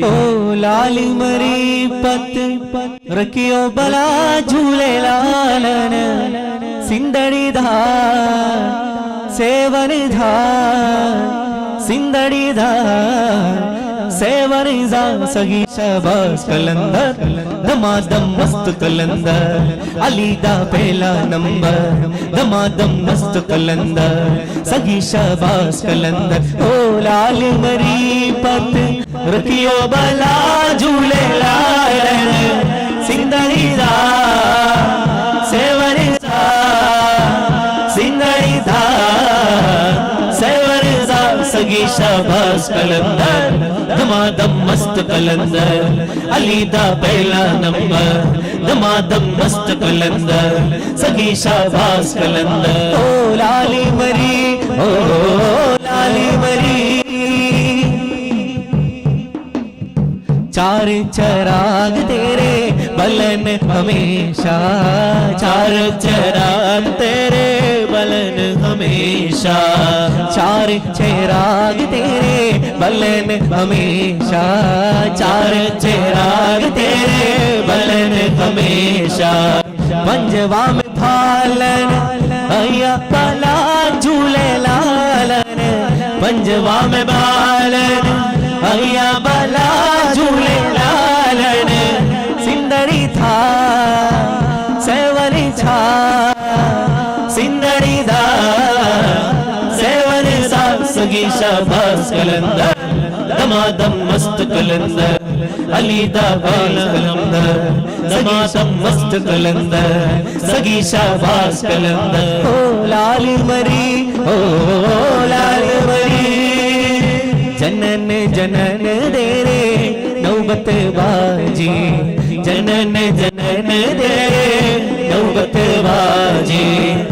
ओ लाल मरी पत रखियो बला झूले लालन सिंदड़ी धा सेवन धा सिंदड़ी धा सेवन जा सगी शबास कलंदर दमादम मस्त कलंदर अली दा पहला नंबर दमादम मस्त कलंदर सगी शबास कलंदर ओ लाल मरी पत रखियो बला झूले लालन सिंदड़ी दा सगी शाबाश कलंदर दमादम मस्त कलंदर अली दा पहला नंबर दमादम मस्त कलंदर, सगी शाबाश कलंदर। ओ लाली मरी, ओ लाली मरी। चार चराग तेरे बलन हमेशा, चार चराग तेरे बलन हमेशा। चार चराग तेरे, बलन हमेशा। चार चेराग तेरे, बलन हमेशा। पंजवा में फालन अया पला झूले लालन। पंजवा में बालन अया बला झूले लालन। دا باز کلندر دما دم مست کلندر علی دا باز کلندر دما دم مست کلندر سگی شاباز کلندر او لال مری او لال مری جنن جنن دے رے نوبت باجی جنن جنن دے نوبت باجی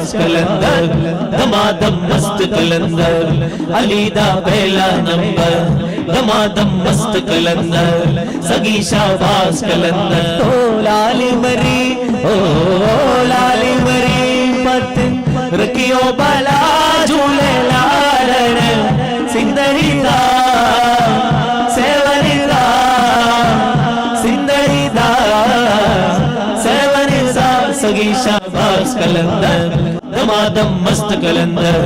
शाबाश कलंदर दमादम मस्त कलंदर अली दा पहला नंबर दमादम मस्त कलंदर सगी शाबाश कलंदर ओ लाली मरी ओ लाली मरी पत रखियो बला झूले लालन सिंदरी दा सेवरी दा सिंदरी दा सेवरी दा सगी शाबाश कलंदर दमादम मस्त कलंदर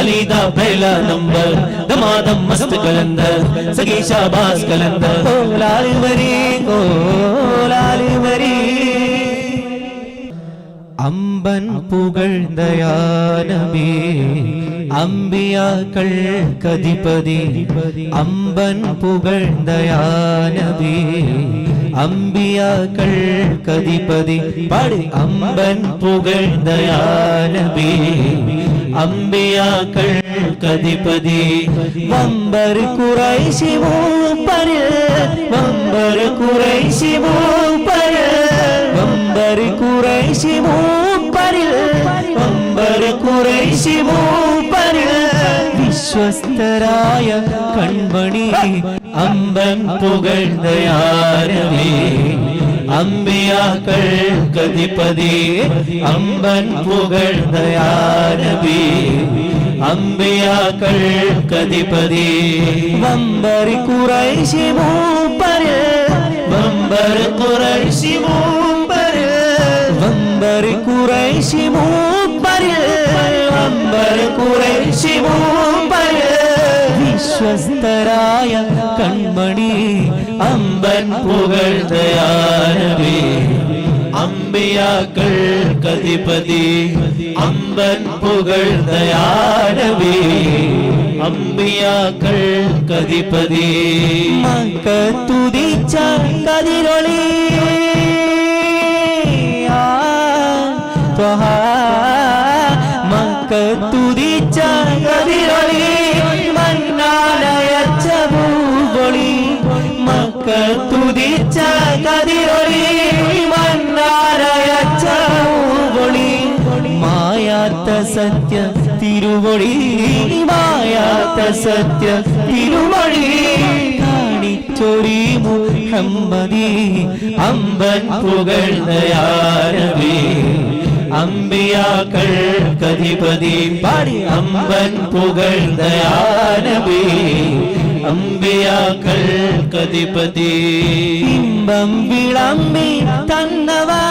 अली दा पहला नंबर दमादम मस्त कलंदर सगी शाबाश कलंदर ओ लाली मरी ओ लाली मरी അമ്പൻ പുകഴ്ന്തയാനമേ അമ്പിയാക്കൾ കതിപതി അമ്പൻ പുകഴ്ന്തയാനമേ അമ്പിയാക്കൾ കതിപതി പാടി. അമ്പൻ പുകഴ്ന്തയാനമേ അമ്പിയാക്കൾ കതിപതി വമ്പർ കുറൈശി മൂപ്പരിൽ വമ്പർ കുറൈശി മൂപ്പരിൽ വമ്പർ കുറൈശി മൂപ്പരിൽ വമ്പർ കുറൈശി മൂപ്പരിൽ വിശ്വസ്തരായ കൺമണി. அம்பன் புகழ்ந்த யாருமே? அம்பியாக்கள் கதிபதி அம்பன் புகழ்ந்த யாரபி அம்பியாக்கள் கதிபதி பம்பரி குறைசி மூப்பரு. பம்பர் குறைசி மூப்பரு. பம்பரி குறைசி மூப்பரு. பம்பர் குறைசி மூ വിശ്വസ്തരായ കൺമണി അമ്പൻ പുകഴ്തയാരവേ അമ്പിയാക്കൾ കതിപതി അമ്പൻ പുകഴ്തയാരവേ അമ്പിയാക്കൾ കതിപതി. മക്ക തുതിച്ച കതിരൊളി മക്കത്തുതിച്ച കതിരൊളി മായാത്ത സത്യ തിരുമൊഴി മായാത്ത സത്യ തിരുമൊഴി കാണിച്ചൊരി മുഹമ്മദി അമ്പൻ പുകഴ്ന്നയാരവേ അമ്പിയാക്കൾ കതിപതി പാടി അമ്പൻ പുകഴ്ന്നയാനബി അമ്പിയാക്കൾ കതിപതി. ഇമ്പം വിളമ്പി തന്നവാ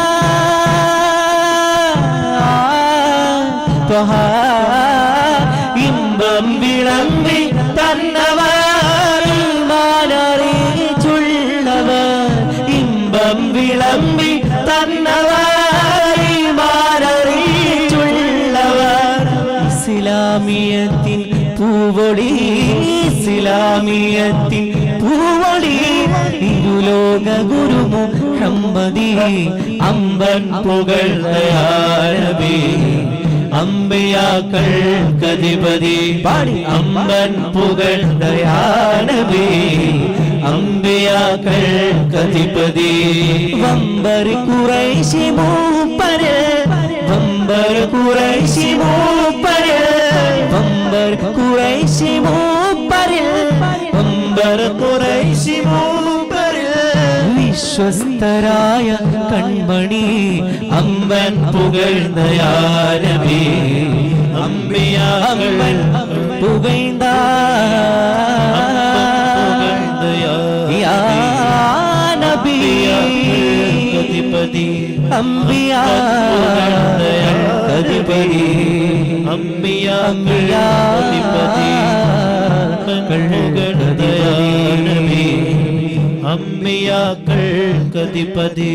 ഇമ്പം വിളമ്പി തന്നവർ ചുള്ളവ ഇമ്പം വിളമ്പി തന്നവർ ചുള്ളവ ഇസ്ലാമിയത്തിൻ പൂവൊടി ഇസ്ലാമിയത്തിൻ പൂവൊടി ഇരുലോക ഗുരു മുഹമ്മദി അമ്പൻ പുകഴ്ന്നയാരബി அம்பியாக்கள் கதிபதி பாடி. அம்மன் புகழ்ந்த யானபி அம்பியாக்கள் கதிபதி. வம்பர் குறைசி மூப்பரு. வம்பர் குறைசி மூப்பரு. வம்பர் குறைசி மூப்பரு. வம்பர் குறைசி மூ വിശ്വസ്തരായ കൺമണി അമ്പൻ പുകഴ്ന്നയാരവേ അമ്പിയാകൾ പുകഴ്ന്ന യാ നബി കതിപതി അമ്മിയാ അമ്പിയ അമ്പിയ കതിപതി കഴുകടയാനവേ അമ്മിയാക്കൾ കതിപതി